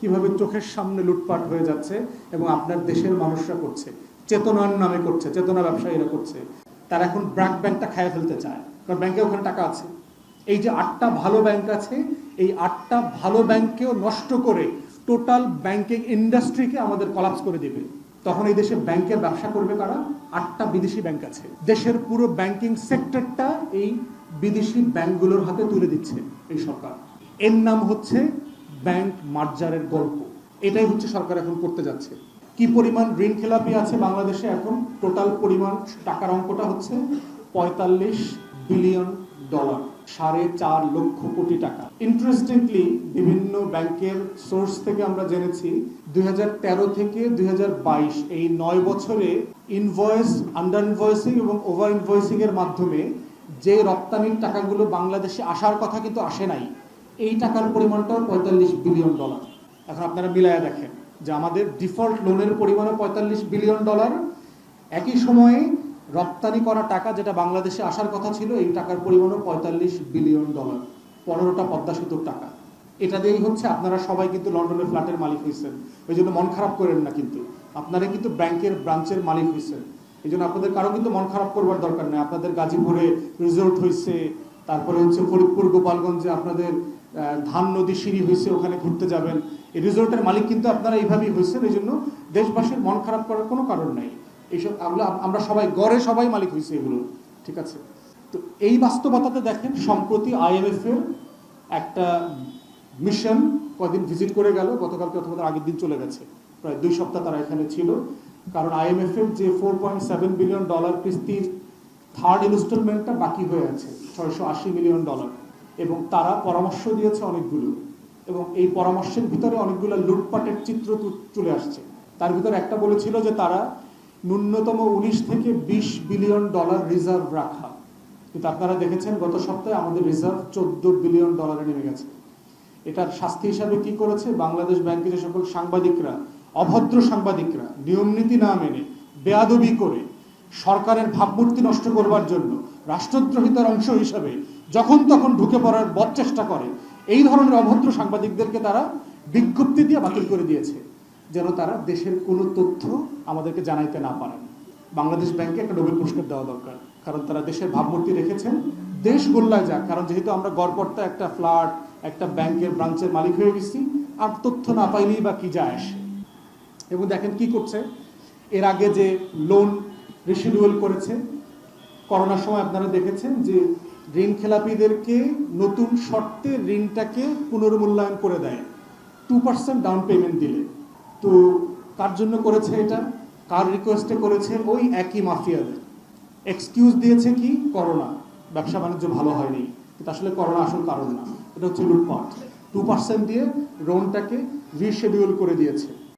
কীভাবে চোখের সামনে লুটপাট হয়ে যাচ্ছে এবং আপনার দেশের মানুষরা করছে। চেতনার নামে করছে, চেতনা ব্যবসায়ীরা করছে। তারা এখন ব্র্যাক ব্যাংকটা খায় ফেলতে চায়, কারণ ব্যাংকে ওখানে টাকা আছে। এই যে আটটা ভালো ব্যাংক আছে, এই আটটা ভালো ব্যাংকেও নষ্ট করে টোটাল ব্যাংকিং ইন্ডাস্ট্রিকে আমাদের কলাপস করে দিবে। তখন এই দেশে ব্যাংকের ব্যবসা করবে কারা? আটটা বিদেশি ব্যাংক আছে। দেশের পুরো ব্যাংকিং সেক্টরটা এই বিদেশি ব্যাংকগুলোর হাতে তুলে দিচ্ছে এই সরকার। এর নাম হচ্ছে ব্যাংক মার্জারের গল্প। এটাই হচ্ছে সরকার এখন করতে যাচ্ছে। কি পরিমাণ ঋণ খেলাপি আছে বাংলাদেশে এখন? টোটাল পরিমাণ টাকার অঙ্কটা হচ্ছে পঁয়তাল্লিশ বিলিয়ন ডলার, সাড়ে চার লক্ষ কোটি টাকা। ইন্টারেস্টিংলি বিভিন্ন ব্যাংকের সোর্স থেকে আমরা জেনেছি, দুই হাজার তেরো থেকে দুই হাজার বাইশ, এই নয় বছরে ইনভয়েস আন্ডার ইনভয়েসিং এবং ওভার ইনভয়েসিং এর মাধ্যমে যে রপ্তানির টাকাগুলো বাংলাদেশে আসার কথা কিন্তু আসে নাই। এই টাকার পরিমাণটাও পঁয়তাল্লিশ বিলিয়ন ডলার। এখন আপনারা মিলায়া দেখেন যে আমাদের ডিফল্ট লোনের পরিমাণও পঁয়তাল্লিশ বিলিয়ন ডলার। একই সময়ে রপ্তানি করা টাকা যেটা বাংলাদেশে আসার কথা ছিল, এই টাকার পরিমাণও পঁয়তাল্লিশ বিলিয়ন ডলার, পনেরোটা পদ্মা সেতুর টাকা। এটা দিয়েই হচ্ছে আপনারা সবাই কিন্তু লন্ডনের ফ্ল্যাটের মালিক হয়েছেন। ওই জন্য মন খারাপ করেন না কিন্তু। আপনারা কিন্তু ব্যাংকের ব্রাঞ্চের মালিক হয়েছেন। এই জন্য আপনাদের কারও কিন্তু মন খারাপ করবার দরকার নেই। আপনাদের গাজীপুরে রিসোর্ট হয়েছে, তারপরে হচ্ছে ফরিদপুর, গোপালগঞ্জে আপনাদের ধান নদী সিঁড়ি হয়েছে, ওখানে ঘুরতে যাবেন। এই রিসোর্টের মালিক কিন্তু আপনারা এইভাবেই হয়েছেন, এই জন্য দেশবাসীর মন খারাপ করার কোনো কারণ নাই। এইসব আমরা সবাই গড়ে সবাই মালিক হয়েছে এগুলো, ঠিক আছে? তো এই বাস্তবতাতে দেখেন, সম্প্রতি আইএমএফ এর একটা মিশন কদিন ভিজিট করে গেল, গতকালকে অথবা আগের দিন চলে গেছে। প্রায় দুই সপ্তাহ তারা এখানে ছিল। কারণ আইএমএফ এর যে four point seven billion dollar কিস্তির থার্ড ইনস্টলমেন্টটা বাকি হয়ে আছে, ছয়শো আশি মিলিয়ন ডলার এবং তারা পরামর্শ দিয়েছে অনেকগুলো। এবং এই পরামর্শের ভিতরে অনেকগুলো লুটপাটের চিত্র চলে আসছে। তার ভিতরে একটা বলেছিল যে তারা ন্যূনতম উনিশ থেকে বিশ বিলিয়ন ডলার রিজার্ভ রাখা। কিন্তু আপনারা দেখেছেন, গত সপ্তাহে আমাদের রিজার্ভ চোদ্দ বিলিয়ন ডলারে নেমে গেছে। এটার শাস্তি হিসাবে কি করেছে? বাংলাদেশ ব্যাংকের যে সকল সাংবাদিকরা, অভদ্র সাংবাদিকরা নিয়ম নীতি না মেনে, বেয়াদবি করে সরকারের ভাবমূর্তি নষ্ট করবার জন্য রাষ্ট্রদ্রোহিতার অংশ হিসাবে যখন তখন ঢুকে পড়ার বদ চেষ্টা করে, এই ধরনের অভদ্র সাংবাদিকদেরকে তারা বিজ্ঞপ্তি দিয়ে বাতিল করে দিয়েছে, যেন তারা দেশের কোনো তথ্য আমাদেরকে জানাইতে না পারেন। বাংলাদেশ ব্যাংকে একটা নোবেল পুরস্কার দেওয়া দরকার, কারণ তারা দেশের ভাবমূর্তি রেখেছেন। দেশ গোল্লায় যাক, কারণ যেহেতু আমরা গড়পড়তা একটা ফ্ল্যাট, একটা ব্যাংকের ব্রাঞ্চের মালিক হয়ে গেছি, আর তথ্য না পাইলেই বা কি যায় আসে? এবং দেখেন কি করছে? এর আগে যে লোন রিশিডিউল করেছে করোনার সময় আপনারা দেখেছেন যে ঋণ খেলাপিদেরকে নতুন শর্তে ঋণটাকে পুনর্মূল্যায়ন করে দেয়। টু পার্সেন্ট ডাউন পেমেন্ট দিলে। তো কার জন্য করেছে এটা? কার রিকোয়েস্টে করেছে? ওই একই মাফিয়াদের। এক্সকিউজ দিয়েছে কি? করোনা। ব্যবসা বাণিজ্য ভালো হয়নি। কিন্তু আসলে করোনা আসল কারণ না। এটা হচ্ছে লুটপাট। টু পার্সেন্ট দিয়ে লোনটাকে রিশেডিউল করে দিয়েছে।